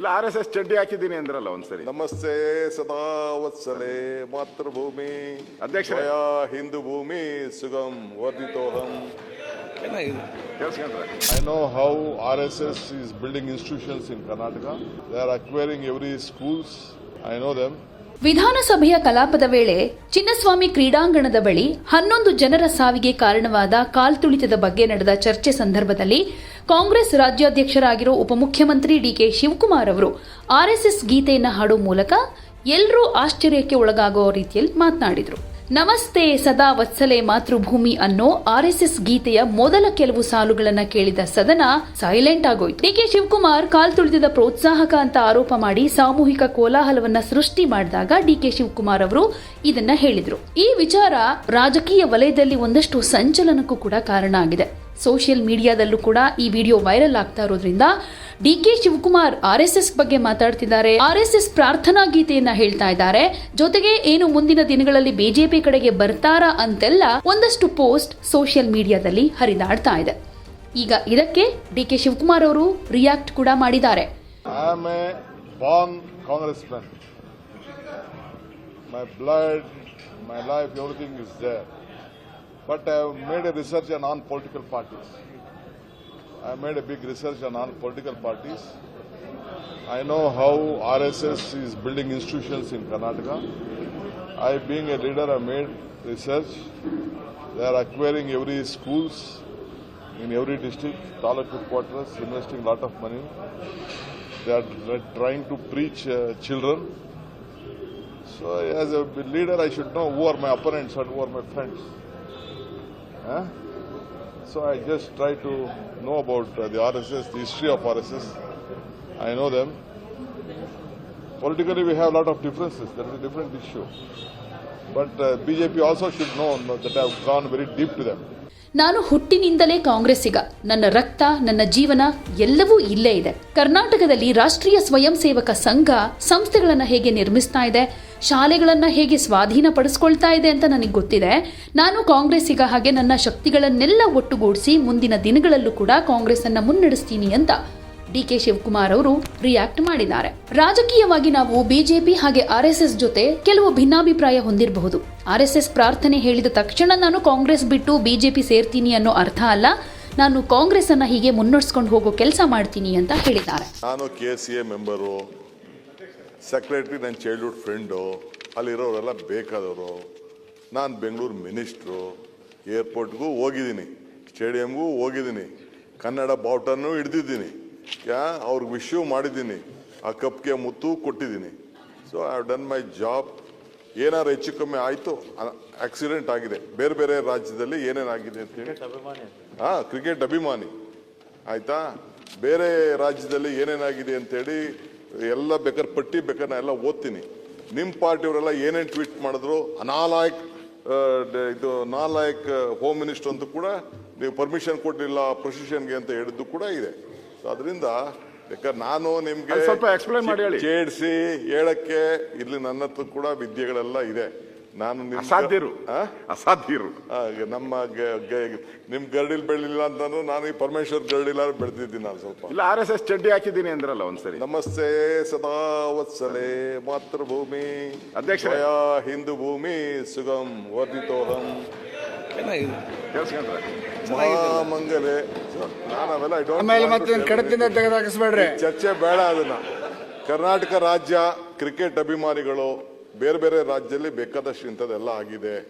ಇಲ್ಲ R S S ಚಡ್ಡಿ ಹಾಕಿದ್ದೀನಿ ಅಂದ್ರಲ್ಲ ಒಂದ್ಸರಿ. ನಮಸ್ತೆ ಸದಾ ವತ್ಸಲೆ ಮಾತೃಭೂಮಿ. ಅಧ್ಯಕ್ಷ ಹಿಂದೂ ಭೂಮಿ ಸುಗಮ್ ವರ್ಧಿತೋಹಂ. I know how R S S is building institutions in Karnataka they are acquiring every schools I know them. ವಿಧಾನಸಭೆಯ ಕಲಾಪದ ವೇಳೆ ಚಿನ್ನಸ್ವಾಮಿ ಕ್ರೀಡಾಂಗಣದ ಬಳಿ ಹನ್ನೊಂದು ಜನರ ಸಾವಿಗೆ ಕಾರಣವಾದ ಕಾಲ್ತುಳಿತದ ಬಗ್ಗೆ ನಡೆದ ಚರ್ಚೆ ಸಂದರ್ಭದಲ್ಲಿ ಕಾಂಗ್ರೆಸ್ ರಾಜ್ಯಾಧ್ಯಕ್ಷರಾಗಿರೋ ಉಪಮುಖ್ಯಮಂತ್ರಿ ಡಿಕೆ ಶಿವಕುಮಾರ್ ಅವರು ಆರ್ಎಸ್ಎಸ್ ಗೀತೆಯನ್ನು ಹಾಡೋ ಮೂಲಕ ಎಲ್ಲರೂ ಆಶ್ಚರ್ಯಕ್ಕೆ ಒಳಗಾಗೋ ರೀತಿಯಲ್ಲಿ ಮಾತನಾಡಿದರು. ನಮಸ್ತೆ ಸದಾ ವತ್ಸಲೆ ಮಾತೃಭೂಮಿ ಅನ್ನೋ ಆರ್ಎಸ್ಎಸ್ ಗೀತೆಯ ಮೊದಲ ಕೆಲವು ಸಾಲುಗಳನ್ನ ಕೇಳಿದ ಸದನ ಸೈಲೆಂಟ್ ಆಗೋಯ್ತು. ಡಿಕೆ ಶಿವಕುಮಾರ್ ಕಾಲ್ತುಳಿತದ ಪ್ರೋತ್ಸಾಹಕ ಅಂತ ಆರೋಪ ಮಾಡಿ ಸಾಮೂಹಿಕ ಕೋಲಾಹಲವನ್ನ ಸೃಷ್ಟಿ ಮಾಡಿದಾಗ ಡಿಕೆ ಶಿವಕುಮಾರ್ ಅವರು ಇದನ್ನ ಹೇಳಿದ್ರು. ಈ ವಿಚಾರ ರಾಜಕೀಯ ವಲಯದಲ್ಲಿ ಒಂದಷ್ಟು ಸಂಚಲನಕ್ಕೂ ಕೂಡ ಕಾರಣ ಆಗಿದೆ. ಸೋಷಿಯಲ್ ಮೀಡಿಯಾದಲ್ಲೂ ಕೂಡ ಈ ವಿಡಿಯೋ ವೈರಲ್ ಆಗ್ತಾ ಇರೋದ್ರಿಂದ D K Shivakumar R S S ಬಗ್ಗೆ ಮಾತಾಡ್ತಿದ್ದಾರೆ. ಆರ್ ಎಸ್ ಎಸ್ ಪ್ರಾರ್ಥನಾ ಗೀತೆಯನ್ನ ಹೇಳ್ತಾ ಇದ್ದಾರೆ. ಜೊತೆಗೆ ಏನು ಮುಂದಿನ ದಿನಗಳಲ್ಲಿ ಬಿಜೆಪಿ ಕಡೆಗೆ ಬರ್ತಾರಾ ಅಂತೆಲ್ಲ ಒಂದಷ್ಟು ಪೋಸ್ಟ್ ಸೋಷಿಯಲ್ ಮೀಡಿಯಾದಲ್ಲಿ ಹರಿದಾಡ್ತಾ ಇದೆ. ಈಗ ಇದಕ್ಕೆ ಡಿ ಕೆ ಶಿವಕುಮಾರ್ ಅವರು ರಿಯಾಕ್ಟ್ ಕೂಡ ಮಾಡಿದ್ದಾರೆ. My blood, my life, everything is there. But I have made a research on non-political parties. I made a big research on non-political parties. I know how RSS is building institutions in Karnataka. I, being a leader, I made research. They are acquiring every schools in every district, taluk headquarters, investing lot of money. They are trying to preach uh, children. So, as a leader, I should know who are my opponents and who are my friends. Huh? So, I just try to know about uh, the RSS, the history of RSS. I know them. Politically, we have a lot of differences. That is a different issue. But uh, BJP also should know that I have gone very deep to them. ನಾನು ಹುಟ್ಟಿನಿಂದಲೇ ಕಾಂಗ್ರೆಸ್ಸಿಗ ನನ್ನ ರಕ್ತ ನನ್ನ ಜೀವನ ಎಲ್ಲವೂ ಇಲ್ಲೇ ಇದೆ ಕರ್ನಾಟಕದಲ್ಲಿ ರಾಷ್ಟ್ರೀಯ ಸ್ವಯಂ ಸೇವಕ ಸಂಘ ಸಂಸ್ಥೆಗಳನ್ನು ಹೇಗೆ ನಿರ್ಮಿಸ್ತಾ ಇದೆ ಶಾಲೆಗಳನ್ನ ಹೇಗೆ ಸ್ವಾಧೀನಪಡಿಸ್ಕೊಳ್ತಾ ಇದೆ ಅಂತ ನನಗೆ ಗೊತ್ತಿದೆ. ನಾನು ಕಾಂಗ್ರೆಸ್ಸಿಗ ಹಾಗೆ ನನ್ನ ಶಕ್ತಿಗಳನ್ನೆಲ್ಲ ಒಟ್ಟುಗೂಡಿಸಿ ಮುಂದಿನ ದಿನಗಳಲ್ಲೂ ಕೂಡ ಕಾಂಗ್ರೆಸ್ ಅನ್ನ ಮುನ್ನಡೆಸ್ತೀನಿ ಅಂತ ಡಿ ಕೆ ಶಿವಕುಮಾರ್ ಅವರು ರಿಯಾಕ್ಟ್ ಮಾಡಿದ್ದಾರೆ. ರಾಜಕೀಯವಾಗಿ ನಾವು ಬಿಜೆಪಿ ಹಾಗೆ ಆರ್ಎಸ್ಎಸ್ ಜೊತೆ ಕೆಲವು ಭಿನ್ನಾಭಿಪ್ರಾಯ ಹೊಂದಿರಬಹುದು. ಆರ್ಎಸ್ಎಸ್ ಪ್ರಾರ್ಥನೆ ಹೇಳಿದ ತಕ್ಷಣ ನಾನು ಕಾಂಗ್ರೆಸ್ ಬಿಟ್ಟು ಬಿಜೆಪಿ ಸೇರ್ತೀನಿ ಅನ್ನೋ ಅರ್ಥ ಅಲ್ಲ. ನಾನು ಕಾಂಗ್ರೆಸ್ ಅನ್ನ ಹೀಗೆ ಮುನ್ನಡೆಸ್ಕೊಂಡು ಹೋಗೋ ಕೆಲಸ ಮಾಡ್ತೀನಿ ಅಂತ ಹೇಳಿದ್ದಾರೆ. ನಾನು K C A member secretary ನನ್ನ ಚೈಲ್ಡ್ಹುಡ್ ಫ್ರೆಂಡು ಅಲ್ಲಿರೋರೆಲ್ಲ ಬೇಕಾದವರು. ನಾನು ಬೆಂಗಳೂರು ಮಿನಿಸ್ಟ್ರು. ಏರ್ಪೋರ್ಟ್ಗೂ ಹೋಗಿದ್ದೀನಿ ಸ್ಟೇಡಿಯಮ್ಗೂ ಹೋಗಿದ್ದೀನಿ ಕನ್ನಡ ಬಾವುಟನ್ನು ಹಿಡ್ದಿದ್ದೀನಿ. ಯಾ ಅವ್ರಿಗೆ ವಿಶ್ಯೂ ಮಾಡಿದ್ದೀನಿ ಆ ಕಪ್ಗೆ ಮುತ್ತು ಕೊಟ್ಟಿದ್ದೀನಿ. So I have done my job ಏನಾರು ಹೆಚ್ಚು ಕಮ್ಮಿ ಆಯಿತು ಆಕ್ಸಿಡೆಂಟ್ ಆಗಿದೆ. ಬೇರೆ ಬೇರೆ ರಾಜ್ಯದಲ್ಲಿ ಏನೇನಾಗಿದೆ ಅಂತೇಳಿ ಹಾಂ ಕ್ರಿಕೆಟ್ ಅಭಿಮಾನಿ. ಆಯಿತಾ? ಬೇರೆ ರಾಜ್ಯದಲ್ಲಿ ಏನೇನಾಗಿದೆ ಅಂತೇಳಿ ಎಲ್ಲ ಬೇಕಾದ್ರೆ ಪಟ್ಟಿ ಬೇಕಾದ್ರೆ ನಾ ಎಲ್ಲ ಓದ್ತೀನಿ. ನಿಮ್ಮ ಪಾರ್ಟಿಯವರೆಲ್ಲ ಏನೇನು ಟ್ವೀಟ್ ಮಾಡಿದ್ರು ಅನಾಲಾಯಕ್ ಇದು ನಾಲಾಯಕ್ ಹೋಮ್ ಮಿನಿಸ್ಟರ್ ಅಂತ ಕೂಡ ನೀವು ಪರ್ಮಿಷನ್ ಕೊಟ್ಟಿಲ್ಲ ಪ್ರೊಸಿಷನ್ಗೆ ಅಂತ ಹೇಳಿದ್ದು ಕೂಡ ಇದೆ. ಸೊ ಅದರಿಂದ ಬೇಕಾದ್ರೆ ನಾನು ನಿಮಗೆ ಸ್ವಲ್ಪ ಎಕ್ಸ್ಪ್ಲೈನ್ ಮಾಡಿ ಹೇಳಕ್ಕೆ ಇಲ್ಲಿ ನನ್ನ ಹತ್ರ ಕೂಡ ವಿದ್ಯೆಗಳೆಲ್ಲ ಇದೆ. ನಾನು ನಿಮ್ ಅಸಾಧ್ಯರು? ಅಸಾಧ್ಯರು. ನಮ್ಮ ನಿಮ್ ಗರಡಿಲ್ ಬೆಳಿಲಿಲ್ಲ ಅಂತಂದ್ರೆ ನಾನು ಈ ಪರಮೇಶ್ವರ್ ಗರಡಿಲ್ಲ ಬೆಳೆದಿದ್ದೀನಿ ನಾನು ಸ್ವಲ್ಪ. ಇಲ್ಲ ಆರ್ ಎಸ್ ಎಸ್ ಚಡ್ಡಿ ಹಾಕಿದ್ದೀನಿ ಅಂದ್ರಲ್ಲ ಒಂದ್ಸರಿ. ನಮಸ್ತೆ ಸದಾ ವತ್ಸಲೆ ಮಾತೃಭೂಮಿ. ಅಧ್ಯಕ್ಷ ಹಿಂದೂ ಭೂಮಿ ಸುಗಮ್ ವರ್ಧಿತೋಹಂ. So, ನಾನು ಅವೆಲ್ಲ ಚರ್ಚೆ ಬೇಡ ಅದನ್ನ. ಕರ್ನಾಟಕ ರಾಜ್ಯ ಕ್ರಿಕೆಟ್ ಅಭಿಮಾನಿಗಳು ಬೇರೆ ಬೇರೆ ರಾಜ್ಯದಲ್ಲಿ ಬೇಕಾದಷ್ಟು ಇಂಥದ್ದೆಲ್ಲ ಆಗಿದೆ.